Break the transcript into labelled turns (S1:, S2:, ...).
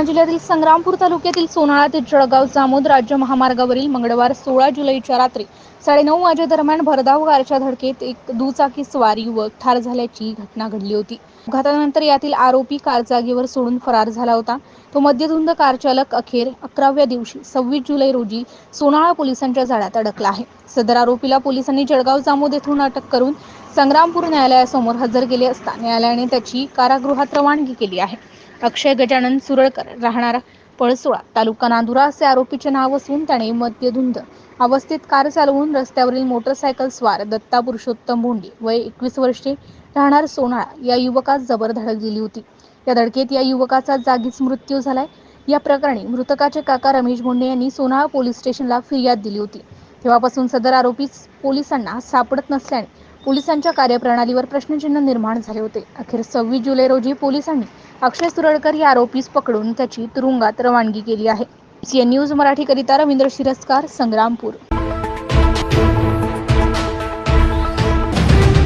S1: बुलढाणा जिल्ह्यातील संग्रामपूर तालुक्यातील सोनाळा ते जळगाव जामोद राज्य महामार्गावरील मंगळवार सोळा जुलैच्या रात्री साडेनऊ वाजेदरम्यान भरधाव कारच्या धडकेत एक दुचाकी स्वारी युवक ठार झाल्याची घटना घडली होती. अपघातानंतर यातील आरोपी कार जागेवर सोडून फरार झाला होता. तो मद्यधुंद कार चालक अखेर अकराव्या दिवशी सव्वीस जुलै रोजी सोनाळा पोलिसांच्या जाळ्यात अडकला आहे. सदर आरोपीला पोलिसांनी जळगाव जामोद येथून अटक करून संग्रामपूर न्यायालयासमोर हजर केले असता न्यायालयाने त्याची कारागृहात रवानगी केली आहे. अक्षय गजानन सुरळकर राहणारा पळसोळा तालुका नांदुरा असे आरोपीचे नाव असून त्याने मद्यधुंद अवस्थेत कार चालवून रस्त्यावरील मोटरसायकल स्वार दत्ता पुरुषोत्तम भोंडे वय एकवीस वर्षे राहणार सोनाळा या युवकास जबर धडक दिली होती. या धडकेत या युवकाचा जागीच मृत्यू झालाय. या प्रकरणी मृतकाचे काका रमेश भोंडे यांनी सोनाळा पोलीस स्टेशनला फिर्याद दिली होती. तेव्हापासून सदर आरोपी पोलिसांना सापडत नसल्याने पोलिसांच्या कार्यप्रणालीवर प्रश्नचिन्ह निर्माण झाले होते. अखेर सव्वीस जुलै रोजी पोलिसांनी अक्षय सुरळकर या आरोपीस पकडून त्याची तुरुंगात रवानगी केली आहे. सीएन न्यूज मराठीकरिता रवींद्र शिरस्कार संग्रामपूर.